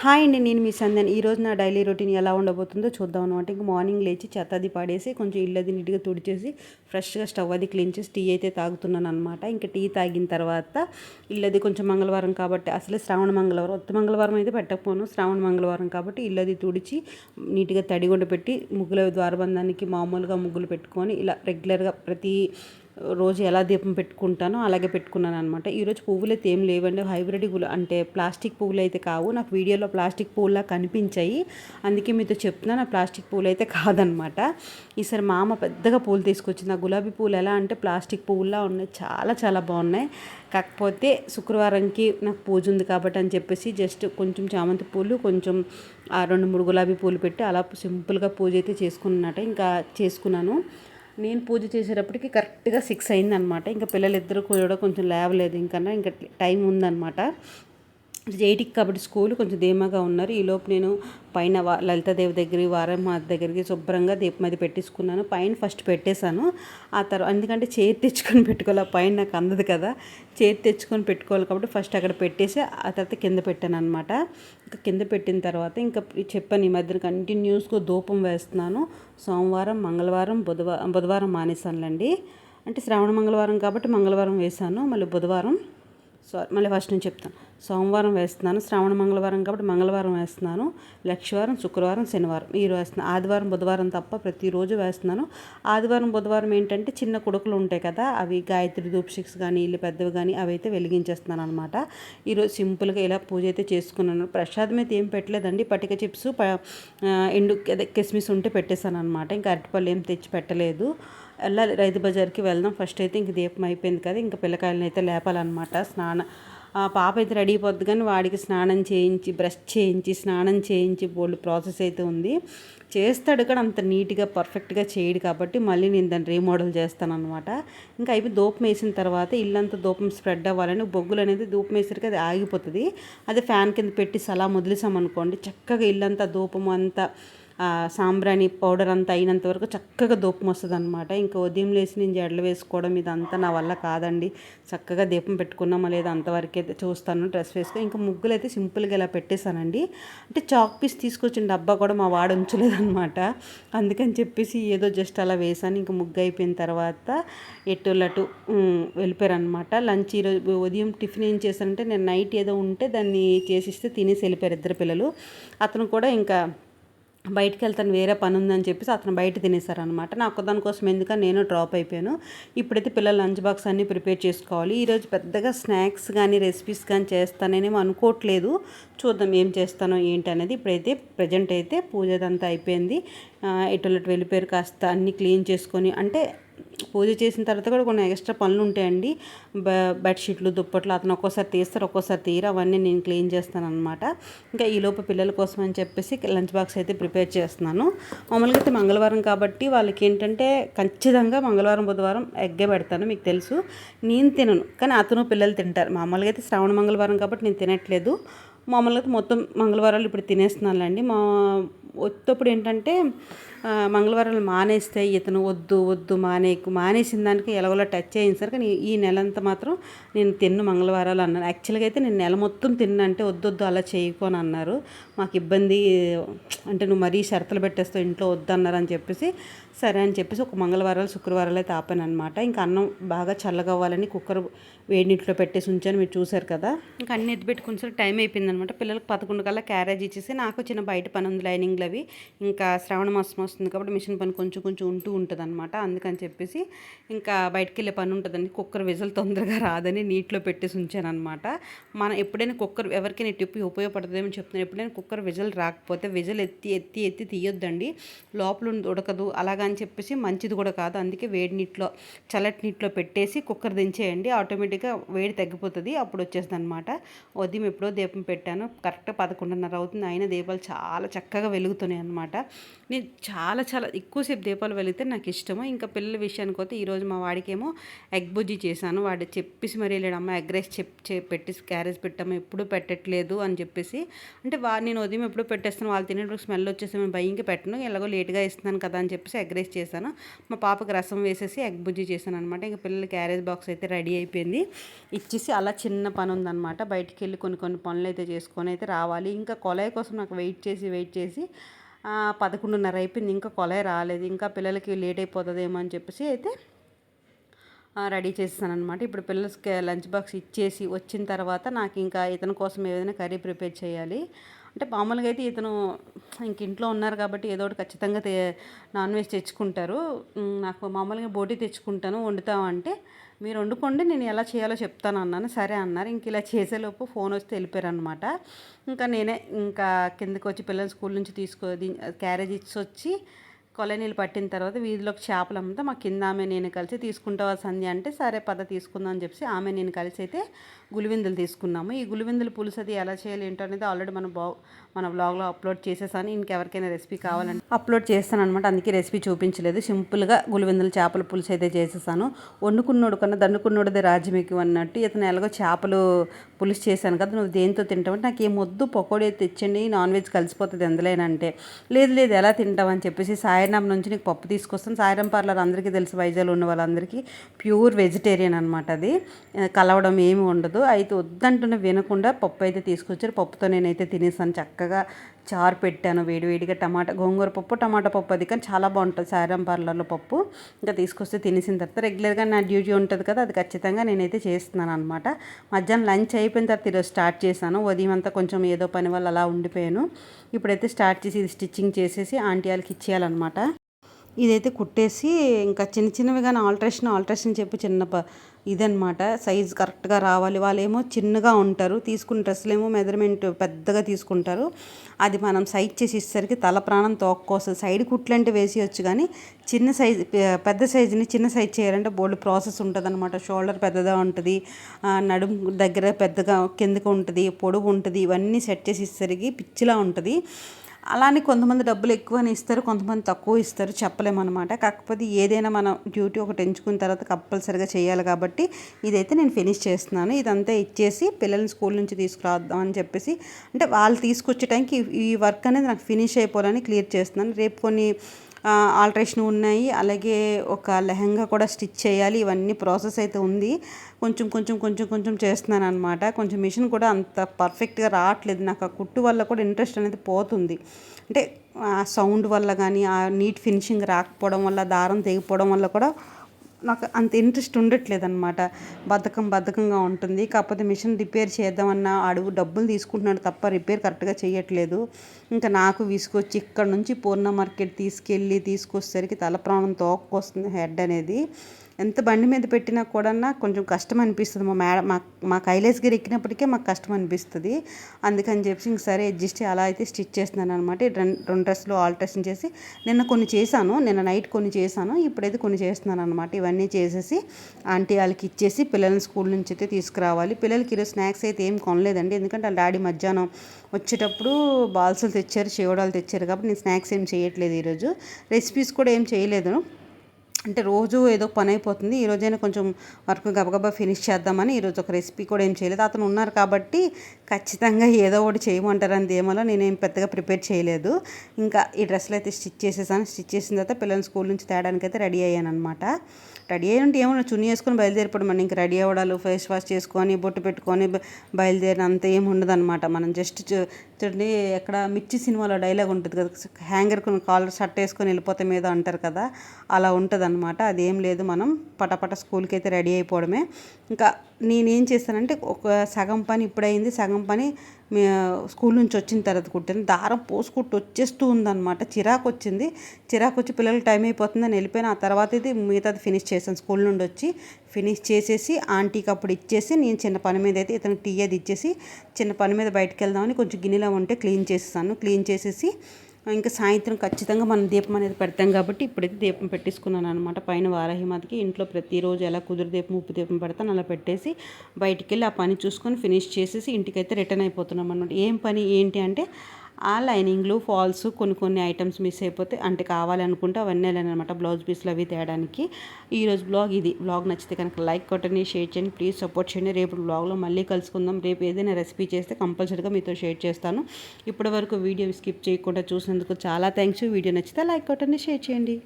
Hi అండి నేను మీ సంధ్యాన్. ఈరోజు నా డైలీ రొటీన్ ఎలా ఉండబోతుందో చూద్దాం అనమాట ఇంక మార్నింగ్ లేచి చెత్త అది పాడేసి కొంచెం ఇల్లు అది నీట్గా తుడిచేసి ఫ్రెష్గా స్టవ్ అది క్లీన్ చేసి టీ అయితే తాగుతున్నాను అనమాట ఇంకా టీ తాగిన తర్వాత ఇల్లది కొంచెం మంగళవారం కాబట్టి అసలే శ్రావణ మంగళవారం ఉత్త మంగళవారం అయితే పెట్టకపోను. శ్రావణ మంగళవారం కాబట్టి ఇల్లది తుడిచి నీట్గా తడిగొండ పెట్టి ముగ్గుల ద్వారబంధానికి మామూలుగా ముగ్గులు పెట్టుకొని ఇలా రెగ్యులర్గా ప్రతి రోజు ఎలా దీపం పెట్టుకుంటానో అలాగే పెట్టుకున్నాను అనమాట ఈరోజు పువ్వులు అయితే ఏం లేవండి. హైబ్రిడ్ పువ్వులు అంటే ప్లాస్టిక్ పువ్వులు అయితే కావు. నాకు వీడియోలో ప్లాస్టిక్ పువ్వులా కనిపించాయి. అందుకే మీతో చెప్తున్నాను ఆ ప్లాస్టిక్ పువ్వులు అయితే కాదనమాట ఈసారి మా అమ్మ పెద్దగా పూలు తీసుకొచ్చింది. ఆ గులాబీ పూలు ఎలా అంటే ప్లాస్టిక్ పువ్వులా ఉన్నాయి. చాలా చాలా బాగున్నాయి. కాకపోతే శుక్రవారంకి నాకు పూజ ఉంది కాబట్టి అని చెప్పేసి జస్ట్ కొంచెం చామంతి పూలు కొంచెం ఆ రెండు మూడు గులాబీ పూలు పెట్టి అలా సింపుల్గా పూజ అయితే చేసుకున్నట్ట ఇంకా చేసుకున్నాను. నేను పూజ చేసేటప్పటికి కరెక్ట్గా సిక్స్ అయిందనమాట ఇంకా పిల్లలిద్దరు కూడా కొంచెం లేవలేదు ఇంకా ఇంకా టైం ఉందన్నమాట. ఎయిట్కి కాబట్టి స్కూల్ కొంచెం ధీమాగా ఉన్నారు. ఈలోపు నేను పైన లలితాదేవి దగ్గర వారం మా దగ్గరికి శుభ్రంగా దీపం అది పెట్టించుకున్నాను పైన ఫస్ట్ పెట్టేశాను. ఆ తర్వాత ఎందుకంటే చేతి తెచ్చుకొని పెట్టుకోవాలి. పైన నాకు అందదు కదా. చేతి తెచ్చుకొని పెట్టుకోవాలి కాబట్టి ఫస్ట్ అక్కడ పెట్టేసి ఆ తర్వాత కింద పెట్టాను అనమాట ఇంకా కింద పెట్టిన తర్వాత ఇంకా చెప్పాను ఈ మధ్యన కంటిన్యూస్గా ధూపం వేస్తున్నాను. సోమవారం మంగళవారం బుధవారం బుధవారం మానేశానులండి. అంటే శ్రావణ మంగళవారం కాబట్టి మంగళవారం వేశాను. మళ్ళీ బుధవారం సారీ మళ్ళీ ఫస్ట్ నుంచి చెప్తాను. సోమవారం వేస్తున్నాను శ్రావణ మంగళవారం కాబట్టి మంగళవారం వేస్తున్నాను లక్షవారం శుక్రవారం శనివారం ఈ వేస్తున్నాను ఆదివారం బుధవారం తప్ప ప్రతిరోజు వేస్తున్నాను. ఆదివారం బుధవారం ఏంటంటే చిన్న కుడుకులు ఉంటాయి కదా అవి గాయత్రి దూప్షిక్స్ కానీ ఇల్లు పెద్దవి కానీ అవి అయితే వెలిగించేస్తున్నాను అనమాట ఈరోజు సింపుల్గా ఇలా పూజ అయితే చేసుకున్నాను. ప్రసాదం అయితే ఏం పెట్టలేదండి పటిక చిప్స్ ఎండు కిస్మిస్ ఉంటే పెట్టేశాను అనమాట ఇంకా అరటిపళ్ళు ఏం తెచ్చి పెట్టలేదు. వెళ్ళాలి రైతు బజార్కి వెళ్దాం. ఫస్ట్ అయితే ఇంక దీపం అయిపోయింది కదా ఇంకా పిల్లకాయలను అయితే లేపాలన్నమాట. స్నానం పాప అయితే రెడీ అయిపోద్ది కానీ వాడికి స్నానం చేయించి బ్రష్ చేయించి స్నానం చేయించి బోల్డ్ ప్రాసెస్ అయితే ఉంది. చేస్తాడు కానీ అంత నీట్గా పర్ఫెక్ట్గా చేయడు కాబట్టి మళ్ళీ నేను దాన్ని రీమోడల్ చేస్తాను అనమాట ఇంకా అయిపోయి దూపం వేసిన తర్వాత ఇల్లంతా దూపం స్ప్రెడ్ అవ్వాలని బొగ్గులు అనేది దూపం వేసరికి అది ఆగిపోతుంది. అదే ఫ్యాన్ కింద పెట్టి సలా వదిలేసామనుకోండి చక్కగా ఇల్లంతా దూపం అంతా సాంబ్రాణి పౌడర్ అంతా అయినంత వరకు చక్కగా దూపం వస్తుంది అనమాట ఇంకా ఉదయం లేచి నేను జడలు వేసుకోవడం ఇదంతా నా వల్ల కాదండి. చక్కగా దీపం పెట్టుకున్నామా లేదా అంతవరకు అయితే చూస్తాను. డ్రెస్ వేసుకొని ఇంకా ముగ్గులు అయితే సింపుల్గా ఇలా పెట్టేశానండి. అంటే చాక్ పీస్ తీసుకొచ్చిన డబ్బా కూడా మా వాడు ఉంచలేదన్నమాట. అందుకని చెప్పేసి ఏదో జస్ట్ అలా వేసాను ఇంకా ముగ్గు అయిపోయిన తర్వాత ఎటులటు వెళ్ళిపోయారనమాట లంచ్ ఈరోజు ఉదయం టిఫిన్ ఏం చేశానంటే నేను నైట్ ఏదో ఉంటే దాన్ని చేసిస్తే తినేసి వెళ్ళిపోయారు ఇద్దరు పిల్లలు. అతను కూడా ఇంకా బయటికి వెళ్తాను వేరే పని ఉందని చెప్పేసి అతను బయట తినేసారనమాట ఒక్కదాని కోసం ఎందుకని నేను డ్రాప్ అయిపోయాను. ఇప్పుడైతే పిల్లల లంచ్ బాక్స్ అన్నీ ప్రిపేర్ చేసుకోవాలి. ఈరోజు పెద్దగా స్నాక్స్ కానీ రెసిపీస్ కానీ చేస్తానేమో అనుకోవట్లేదు. చూద్దాం ఏం చేస్తానో ఏంటి అనేది ఇప్పుడైతే ప్రజెంట్ అయితే పూజదంతా అయిపోయింది. ఇటు వెళ్ళిపోయారు కాస్త అన్నీ క్లీన్ చేసుకొని అంటే పూజ చేసిన తర్వాత కూడా కొన్ని ఎక్స్ట్రా పనులు ఉంటాయండి. బెడ్షీట్లు దుప్పట్లు అతను ఒక్కోసారి తీస్తారు ఒక్కోసారి తీరు అవన్నీ నేను క్లీన్ చేస్తాను అనమాట ఇంకా ఈ పిల్లల కోసం అని చెప్పేసి లంచ్ బాక్స్ అయితే ప్రిపేర్ చేస్తున్నాను. మామూలుగా అయితే మంగళవారం కాబట్టి వాళ్ళకి ఏంటంటే ఖచ్చితంగా మంగళవారం బుధవారం ఎగ్గే పెడతాను మీకు తెలుసు. నేను తినను కానీ అతను పిల్లలు తింటారు. మామూలుగా అయితే శ్రావణ మంగళవారం కాబట్టి నేను తినట్లేదు. మామూలుగా మొత్తం మంగళవారాలు ఇప్పుడు తినేస్తున్నానులేండి మా వచ్చేటప్పుడు ఏంటంటే మంగళవారాలు మానేస్తే ఇతను వద్దు వద్దు మానేకు మానేసిన దానికి ఎలాగోలా టచ్ అయింది సార్. కానీ ఈ నెలంతా మాత్రం నేను తిన్ను మంగళవారాలు అన్నాను. యాక్చువల్గా అయితే నేను నెల మొత్తం తిన్నంటే వద్దు వద్దు అలా అని అన్నారు. మాకు ఇబ్బంది అంటే నువ్వు మరీ షరతులు పెట్టేస్తావు ఇంట్లో వద్దు అన్నారు అని చెప్పేసి సరే అని చెప్పేసి ఒక మంగళవారాలు శుక్రవారాలు అయితే ఆపాను అనమాట ఇంకా అన్నం బాగా చల్లగవ్వాలని కుక్కర్ వేడి నీటిలో పెట్టేసి ఉంచాను మీరు చూసారు కదా. ఇంకా అన్ని ఎత్తి పెట్టుకుని టైం అయిపోయింది అనమాట పిల్లలకు పదకొండు కల్లా క్యారేజ్ ఇచ్చేసి నాకు చిన్న బయట పని ఉంది లైనింగ్లు అవి. ఇంకా శ్రావణ మాసం వస్తుంది కాబట్టి మిషన్ పని కొంచెం కొంచెం ఉంటూ ఉంటుంది అనమాట అందుకని చెప్పేసి ఇంకా బయటకు వెళ్ళే పని ఉంటుందని కుక్కర్ విజల్ తొందరగా రాదని నీటిలో పెట్టేసి ఉంచాను అనమాట మనం ఎప్పుడైనా కుక్కర్ ఎవరికైనా టిప్పి ఉపయోగపడుతుందేమో చెప్తున్నాను ఎప్పుడైనా కుక్కర్ విజల్ రాకపోతే విజల్ ఎత్తి ఎత్తి ఎత్తి తీయొద్దండి. లోపల ఉడకదు. అలాగా అని చెప్పేసి మంచిది కూడా కాదు. అందుకే వేడి నీటిలో చల్లటి నీటిలో పెట్టేసి కుక్కర్ దించేయండి. ఆటోమేటిక్ ఆటోమేటిక్గా వేడి తగ్గిపోతుంది అప్పుడు వచ్చేస్తుంది అనమాట ఉదయం ఎప్పుడో దీపం పెట్టాను కరెక్ట్ పదకొండున్నర అవుతుంది. అయినా దీపాలు చాలా చక్కగా వెలుగుతున్నాయి అనమాట నేను చాలా చాలా ఎక్కువసేపు దీపాలు వెలిగితే నాకు ఇష్టము ఇంకా పిల్లల విషయానికి పోతే ఈరోజు మా వాడికేమో ఎగ్ బుజ్జి చేశాను. వాడు చెప్పేసి మరి వెళ్ళాడు అమ్మ ఎగ్ రైస్ చెప్ పెట్టి క్యారేజ్ పెట్టాము ఎప్పుడు పెట్టట్లేదు అని చెప్పేసి. అంటే వా నేను ఉదయం ఎప్పుడు పెట్టేస్తాను వాళ్ళు తినేటప్పుడు స్మెల్ వచ్చేసి మేము భయంకి పెట్టను. ఎలాగో లేట్గా ఇస్తున్నాను కదా అని చెప్పేసి ఎగ్ రైస్ చేశాను. మా పాపకి రసం వేసేసి ఎగ్ బుజ్జి చేశాను అనమాట ఇంకా పిల్లల క్యారేజ్ బాక్స్ అయితే రెడీ అయిపోయింది. ఇచ్చేసి అలా చిన్న పని ఉందన్నమాట. బయటికి వెళ్ళి కొన్ని కొన్ని పనులు అయితే చేసుకొని అయితే రావాలి. ఇంకా కొలాయి కోసం నాకు వెయిట్ చేసి వెయిట్ చేసి పదకొండున్నర అయిపోయింది. ఇంకా కొలాయి రాలేదు. ఇంకా పిల్లలకి లేట్ అయిపోతుందేమో అని చెప్పేసి అయితే రెడీ చేస్తాను ఇప్పుడు పిల్లలకి లంచ్ బాక్స్ ఇచ్చేసి వచ్చిన తర్వాత నాకు ఇంకా ఇతని కోసం ఏదైనా కర్రీ ప్రిపేర్ చేయాలి. అంటే మామూలుగా అయితే ఇతను ఇంక ఇంట్లో ఉన్నారు కాబట్టి ఏదో ఒకటి ఖచ్చితంగా నాన్ వెజ్ తెచ్చుకుంటారు. నాకు మామూలుగా బోటీ తెచ్చుకుంటాను వండుతామంటే మీరు వండుకోండి నేను ఎలా చేయాలో చెప్తాను అన్నాను. సరే అన్నారు. ఇంక ఇలా చేసేలోపు ఫోన్ వస్తే వెళ్ళిపోయారు అనమాట ఇంకా నేనే ఇంకా కిందకి వచ్చి పిల్లలు స్కూల్ నుంచి తీసుకో క్యారేజ్ ఇచ్చి వచ్చి కొలనీలు పట్టిన తర్వాత వీధిలోకి చేపలు అమ్మితే మా కింద ఆమె నేను కలిసి తీసుకుంటావా సంధ్య అంటే సరే పద తీసుకుందాం అని చెప్పి ఆమె నేను కలిసి అయితే గులివిందులు తీసుకున్నాము. ఈ గులివిందులు పులుసు అది ఎలా చేయాలి ఏంటో అనేది ఆల్రెడీ మన బా మన బ్లాగ్లో అప్లోడ్ చేసేసాను. ఇంకెవరికైనా రెసిపీ కావాలంటే అప్లోడ్ చేస్తాను అనమాట అందుకే రెసిపీ చూపించలేదు. సింపుల్గా గులివిందులు చేపల పులుసు అయితే చేసేసాను. వండుకున్నోడు కన్నా దండుకున్నోడిదే రాజ్యమేకి అన్నట్టు. ఇతను ఎలాగో చేపలు పులుసు చేశాను కదా నువ్వు దేంతో తింటావంటే నాకు ఏం వద్దు పకోడీ తెచ్చండి నాన్ వెజ్ కలిసిపోతుంది ఎందులేనంటే. లేదు లేదు ఎలా తింటామని చెప్పేసి సాయిరాం నుంచి నీకు పప్పు తీసుకొస్తాను. సాయిరాం పార్లర్ అందరికీ తెలుసు వైజాగ్లో ఉన్న వాళ్ళందరికీ ప్యూర్ వెజిటేరియన్ అనమాట అది. కలవడం ఏమి ఉండదు. అయితే వద్దంటున్న వినకుండా పప్పు అయితే తీసుకొచ్చారు. పప్పుతో నేనైతే తినేసాను. చక్కగా చారు పెట్టాను. వేడివేడిగా టమాటా గోంగూర పప్పు టమాటా పప్పు అది కానీ చాలా బాగుంటుంది. సారం పార్లర్లో పప్పు ఇంకా తీసుకొస్తే తినేసిన తర్వాత రెగ్యులర్గా నా డ్యూటీ ఉంటుంది కదా అది ఖచ్చితంగా నేనైతే చేస్తున్నాను అనమాట మధ్యాహ్నం లంచ్ అయిపోయిన తర్వాత ఈరోజు స్టార్ట్ చేశాను. ఉదయం అంతా కొంచెం ఏదో పని వల్ల అలా ఉండిపోయాను. ఇప్పుడైతే స్టార్ట్ చేసి ఇది స్టిచ్చింగ్ చేసేసి ఆంటీ వాళ్ళకి ఇచ్చేయాలన్నమాట. ఇదైతే కుట్టేసి ఇంకా చిన్న చిన్నవి కానీ ఆల్ట్రేషన్ ఆల్ట్రేషన్ చెప్పి చిన్న ఇదనమాట సైజ్ కరెక్ట్గా రావాలి. వాళ్ళేమో చిన్నగా ఉంటారు. తీసుకున్న డ్రెస్సులేమో మెజర్మెంట్ పెద్దగా తీసుకుంటారు. అది మనం సైజ్ చేసి ఇచ్చేసరికి తల ప్రాణం తోక్కోస్తుంది. సైడ్ కుట్లంటే వేసేయచ్చు కానీ చిన్న సైజ్ పెద్ద సైజుని చిన్న సైజ్ చేయాలంటే బోల్డ్ ప్రాసెస్ ఉంటుంది అనమాట షోల్డర్ పెద్దగా ఉంటుంది. నడుము దగ్గర పెద్దగా కిందకు ఉంటుంది పొడుగు ఉంటుంది. ఇవన్నీ సెట్ చేసి ఇచ్చేసరికి పిచ్చిలా ఉంటుంది. అలానే కొంతమంది డబ్బులు ఎక్కువని ఇస్తారు కొంతమంది తక్కువ ఇస్తారు చెప్పలేమన్నమాట. కాకపోతే ఏదైనా మనం డ్యూటీ ఒకటి ఎంచుకున్న తర్వాత కంపల్సరిగా చేయాలి కాబట్టి ఇదైతే నేను ఫినిష్ చేస్తున్నాను. ఇదంతా ఇచ్చేసి పిల్లల్ని స్కూల్ నుంచి తీసుకురాద్దాం అని చెప్పేసి అంటే వాళ్ళు తీసుకొచ్చే టైంకి ఈ వర్క్ అనేది నాకు ఫినిష్ అయిపోవాలని క్లియర్ చేస్తున్నాను. రేపు కొన్ని ఆల్ట్రేషన్ ఉన్నాయి. అలాగే ఒక లెహంగా కూడా స్టిచ్ చేయాలి. ఇవన్నీ ప్రాసెస్ అయితే ఉంది. కొంచెం కొంచెం కొంచెం కొంచెం చేస్తున్నాను అనమాట కొంచెం మిషన్ కూడా అంత పర్ఫెక్ట్గా రావట్లేదు. నాకు ఆ కుట్టు వల్ల కూడా ఇంట్రెస్ట్ అనేది పోతుంది. అంటే ఆ సౌండ్ వల్ల కానీ ఆ నీట్ ఫినిషింగ్ రాకపోవడం వల్ల దారం తెగిపోవడం వల్ల కూడా నాకు అంత ఇంట్రెస్ట్ ఉండట్లేదు అనమాట బద్ధకం బద్ధకంగా ఉంటుంది. కాకపోతే మిషన్ రిపేర్ చేద్దామన్న అడుగు డబ్బులు తీసుకుంటున్నాడు తప్ప రిపేర్ కరెక్ట్గా చేయట్లేదు. ఇంకా నాకు విసుకొచ్చి ఇక్కడ నుంచి పూర్ణ మార్కెట్ తీసుకెళ్ళి తీసుకొచ్చేసరికి తల ప్రాణం తోక్కొస్తుంది హెడ్ అనేది. ఎంత బండి మీద పెట్టినా కూడా కొంచెం కష్టం అనిపిస్తుంది మా మేడం మా మా కైలాసగిరి ఎక్కినప్పటికే మాకు కష్టం అనిపిస్తుంది అందుకని చెప్పి ఇంక సరే అడ్జస్ట్ అలా అయితే స్టిచ్ చేస్తున్నాను అనమాట రెండు రెండు డ్రెస్సులు ఆల్ట్రేషన్ చేసి నిన్న కొన్ని చేశాను. నిన్న నైట్ కొన్ని చేశాను. ఇప్పుడైతే కొన్ని చేస్తున్నాను అనమాట ఇవన్నీ చేసేసి ఆంటీ వాళ్ళకి ఇచ్చేసి పిల్లల్ని స్కూల్ నుంచి అయితే తీసుకురావాలి. పిల్లలకి ఈరోజు స్నాక్స్ అయితే ఏం కొనలేదండి. ఎందుకంటే వాళ్ళ డాడీ మధ్యాహ్నం వచ్చేటప్పుడు బాల్సులు తెచ్చారు చేవడాలు తెచ్చారు కాబట్టి నేను స్నాక్స్ ఏం చేయట్లేదు ఈరోజు. రెసిపీస్ కూడా ఏం చేయలేదు. అంటే రోజు ఏదో పని అయిపోతుంది. ఈరోజైనా కొంచెం వర్క్ గబగబా ఫినిష్ చేద్దామని ఈరోజు ఒక రెసిపీ కూడా ఏం చేయలేదు. అతను ఉన్నారు కాబట్టి ఖచ్చితంగా ఏదో ఒకటి చేయమంటారని దేమలో నేనేం పెద్దగా ప్రిపేర్ చేయలేదు. ఇంకా ఈ డ్రెస్సులు అయితే స్టిచ్ చేసేసాను. స్టిచ్ చేసిన తర్వాత పిల్లల్ని స్కూల్ నుంచి తేడానికి అయితే రెడీ అయ్యాను అనమాట రెడీ అయ్యి ఉంటే ఏమన్నా చున్నీ వేసుకొని బయలుదేరిపోవడం మనం ఇంకా రెడీ అవ్వడాలు ఫేస్ వాష్ చేసుకొని బొట్టు పెట్టుకొని బయలుదేరిన అంత ఏమి ఉండదన్నమాట. మనం జస్ట్ చూడండి ఎక్కడ మిర్చి సినిమాలో డైలాగ్ ఉంటుంది కదా హ్యాంగర్ కొన్ని కాలర్ షర్ట్ వేసుకొని వెళ్ళిపోతే మీద అంటారు కదా అలా ఉంటుంది అనమాట అదేం లేదు మనం పటపట స్కూల్కి అయితే రెడీ అయిపోవడమే. ఇంకా నేనేం చేస్తానంటే ఒక సగం పని ఇప్పుడైంది. సగం పని స్కూల్ నుంచి వచ్చిన తర్వాత కుట్టాను. దారం పోసుకుంటూ వచ్చేస్తూ ఉందన్నమాట. చిరాకు వచ్చింది. చిరాకు వచ్చి పిల్లలకి టైం అయిపోతుందని వెళ్ళిపోయిన. ఆ తర్వాత ఇది మిగతాది ఫినిష్ చేశాను స్కూల్ నుండి వచ్చి. ఫినిష్ చేసేసి ఆంటీకి అప్పుడు ఇచ్చేసి నేను చిన్న పని మీద అయితే ఇతను టీ అది ఇచ్చేసి చిన్న పని మీద బయటకు వెళ్దామని కొంచెం గిన్నెలో ఉంటే క్లీన్ చేసేసాను. క్లీన్ చేసేసి ఇంకా సాయంత్రం ఖచ్చితంగా మనం దీపం అనేది పెడతాం కాబట్టి ఇప్పుడైతే దీపం పెట్టేసుకున్నాను అనమాట పైన వారాహిమాతకి ఇంట్లో ప్రతిరోజు ఎలా కుదురు దీపం ఉప్పు దీపం పెడతాను అలా పెట్టేసి బయటికి వెళ్ళి ఆ పని చూసుకొని ఫినిష్ చేసేసి ఇంటికైతే రిటర్న్ అయిపోతున్నాం అనమాట ఏం పని ఏంటి అంటే ఆ లైనింగ్లు ఫాల్స్ కొన్ని కొన్ని ఐటమ్స్ మిస్ అయిపోతే అంటే కావాలనుకుంటే అవన్నీ అనమాట బ్లౌజ్ పీస్లు అవి తేయడానికి. ఈరోజు బ్లాగ్ ఇది. బ్లాగ్ నచ్చితే కనుక లైక్ కొట్టండి షేర్ చేయండి ప్లీజ్ సపోర్ట్ చేయండి. రేపు బ్లాగ్లో మళ్ళీ కలుసుకుందాం. రేపు ఏదైనా రెసిపీ చేస్తే కంపల్సరీగా మీతో షేర్ చేస్తాను. ఇప్పటి వరకు వీడియో స్కిప్ చేయకుండా చూసినందుకు చాలా థ్యాంక్స్. వీడియో నచ్చితే లైక్ కొట్టండి షేర్ చేయండి.